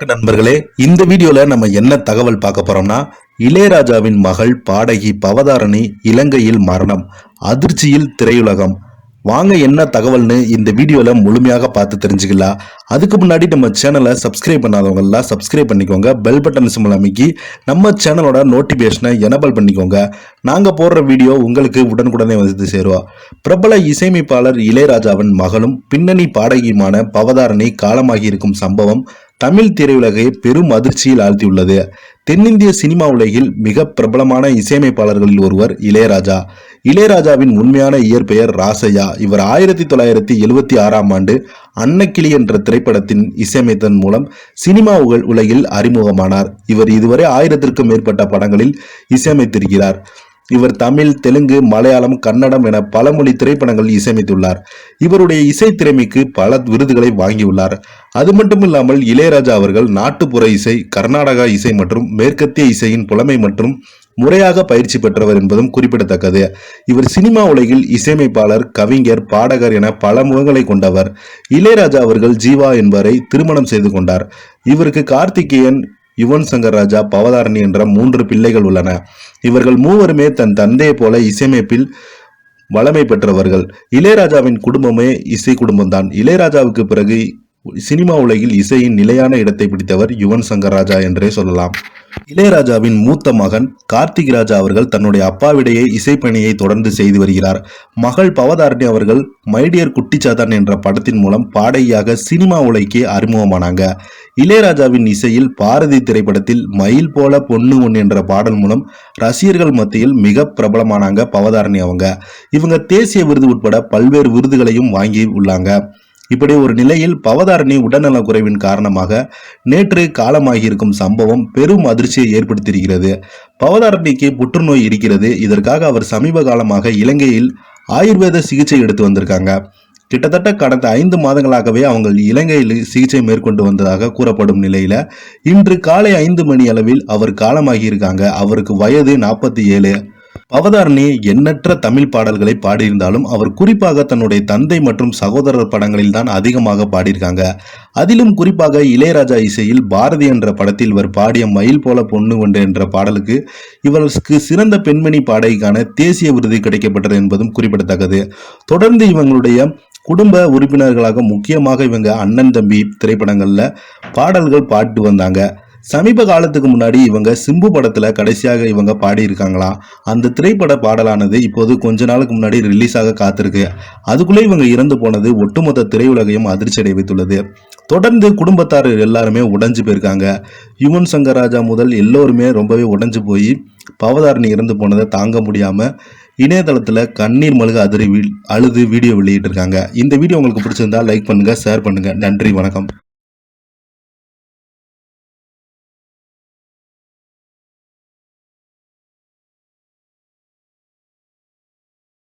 நண்பர்களே இந்த வீடியோல நம்ம என்ன தகவல் பார்க்க போறோம்னா இளையராஜாவின் மகள் பாடகி பவதாரணி இலங்கையில் மரணம் அதிர்ச்சியில் திரையுலகம். வாங்க என்ன தகவல்னு இந்த வீடியோல முழுமையாக பார்த்து தெரிஞ்சுக்கலாம் அதுக்கு முன்னாடி நம்ம சேனலை சப்ஸ்கிரைப் பண்ணாதவங்கெல்லாம் சப்ஸ்கிரைப் பண்ணிக்கோங்க. பெல் பட்டன் சிம்பிள் அமைக்கி நம்ம சேனலோட நோட்டிஃபிகேஷனை எனபிள் பண்ணிக்கோங்க. நாங்கள் போடுற வீடியோ உங்களுக்கு உடனுக்குடனே வந்து சேருவோம் பிரபல இசையமைப்பாளர் இளையராஜாவின் மகளும் பின்னணி பாடகியுமான பவதாரணி காலமாகி இருக்கும் சம்பவம் தமிழ் திரையுலகை பெரும் அதிர்ச்சியில் ஆழ்த்தியுள்ளது. தென்னிந்திய சினிமா உலகில் மிக பிரபலமான இசையமைப்பாளர்களில் ஒருவர் இளையராஜா. இளையராஜாவின் உண்மையான இயற்பெயர் ராசையா இவர் ஆயிரத்தி தொள்ளாயிரத்தி எழுவத்தி ஆறாம் ஆண்டு அன்னக்கிளி என்ற திரைப்படத்தின் இசையமைத்தன் மூலம் சினிமா உலகில் அறிமுகமானார். இவர் இதுவரை ஆயிரத்திற்கும் மேற்பட்ட படங்களில் இசையமைத்திருக்கிறார். இவர் தமிழ் தெலுங்கு மலையாளம் கன்னடம் என பல மொழி திரைப்படங்களில் இசையமைத்துள்ளார். இவருடைய இசை திறமைக்கு பல விருதுகளை வாங்கியுள்ளார். அது மட்டும் இல்லாமல் இளையராஜா அவர்கள் நாட்டுப்புற இசை கர்நாடகா இசை மற்றும் மேற்கத்திய இசையின் புலமை மற்றும் முறையாக பயிற்சி பெற்றவர் என்பதும் குறிப்பிடத்தக்கது. இவர் சினிமா உலகில் இசையமைப்பாளர் கவிஞர் பாடகர் என பல முகங்களை கொண்டவர். இளையராஜா அவர்கள் ஜீவா என்பவரை திருமணம் செய்து கொண்டார். இவருக்கு கார்த்திகேயன் யுவன் சங்கர் ராஜா பவதாரணி என்ற மூன்று பிள்ளைகள் உள்ளன. இவர்கள் மூவருமே தன் தந்தையைப் போல இசையமைப்பில் வளமை பெற்றவர்கள். இளையராஜாவின் குடும்பமே இசை குடும்பம்தான். இளையராஜாவுக்கு பிறகு சினிமா உலகில் இசையின் நிலையான இடத்தை பிடித்தவர் யுவன் சங்கர் ராஜா என்றே சொல்லலாம். இளையராஜாவின் மூத்த மகன் கார்த்திக் ராஜா அவர்கள் தன்னுடைய அப்பாவிடையே இசைப்பணியை தொடர்ந்து செய்து வருகிறார். மகள் பவதாரணி அவர்கள் மைடியர் குட்டிச்சாத்தான் என்ற படத்தின் மூலம் பாடகியாக சினிமா உலைக்கே அறிமுகமானாங்க. இளையராஜாவின் இசையில் பாரதி திரைப்படத்தில் மயில் போல பொண்ணு ஒன் என்ற பாடல் மூலம் ரசிகர்கள் மத்தியில் மிக பிரபலமானாங்க பவதாரணி அவங்க. இவங்க தேசிய விருது உட்பட பல்வேறு விருதுகளையும் வாங்கி உள்ளாங்க. இப்படி ஒரு நிலையில் பவதாரணி உடல்நலக் குறைவின் காரணமாக நேற்று காலமாகியிருக்கும் சம்பவம் பெரும் அதிர்ச்சியை ஏற்படுத்தியிருக்கிறது. பவதாரணிக்கு புற்றுநோய் இருக்கிறது. இதற்காக அவர் சமீப காலமாக இலங்கையில் ஆயுர்வேத சிகிச்சை எடுத்து வந்திருக்காங்க. கிட்டத்தட்ட கடந்த ஐந்து மாதங்களாகவே அவங்க இலங்கையில் சிகிச்சை மேற்கொண்டு வந்ததாக கூறப்படும் நிலையில இன்று காலை ஐந்து மணி அளவில் அவர் காலமாகியிருக்காங்க. அவருக்கு வயது நாற்பத்தி ஏழு. அவதாரணி எண்ணற்ற தமிழ் பாடல்களை பாடியிருந்தாலும் அவர் குறிப்பாக தன்னுடைய தந்தை மற்றும் சகோதரர் படங்களில் தான் அதிகமாக பாடியிருக்காங்க. அதிலும் குறிப்பாக இளையராஜா இசையில் பாரதி என்ற படத்தில் இவர் பாடிய மயில் போல பொண்ணு ஒன்று என்ற பாடலுக்கு இவருக்கு சிறந்த பெண்மணி பாடகிக்கான தேசிய விருது கிடைக்கப்பட்டது என்பதும் குறிப்பிடத்தக்கது. தொடர்ந்து இவங்களுடைய குடும்ப உறுப்பினர்களாக முக்கியமாக இவங்க அண்ணன் தம்பி திரைப்படங்களில் பாடல்கள் பாட்டு வந்தாங்க. சமீப காலத்துக்கு முன்னாடி இவங்க சிம்பு படத்துல கடைசியாக இவங்க பாடியிருக்காங்களா? அந்த திரைப்பட பாடலானது இப்போது கொஞ்ச நாளுக்கு முன்னாடி ரிலீஸ் ஆக காத்திருக்கு. அதுக்குள்ளே இவங்க இறந்து போனது ஒட்டுமொத்த திரையுலகையும் அதிர்ச்சி அடைய வைத்துள்ளது தொடர்ந்து குடும்பத்தார் எல்லாருமே உடைஞ்சு போயிருக்காங்க. யுவன் சங்கர் ராஜா முதல் எல்லோருமே ரொம்பவே உடைஞ்சு போய் பவதாரணி இறந்து போனதை தாங்க முடியாம இணையதளத்தில் கண்ணீர் மழுக அதிரி அழுது வீடியோ வெளியிட்டிருக்காங்க. இந்த வீடியோ உங்களுக்கு பிடிச்சிருந்தா லைக் பண்ணுங்க ஷேர் பண்ணுங்க. நன்றி வணக்கம்.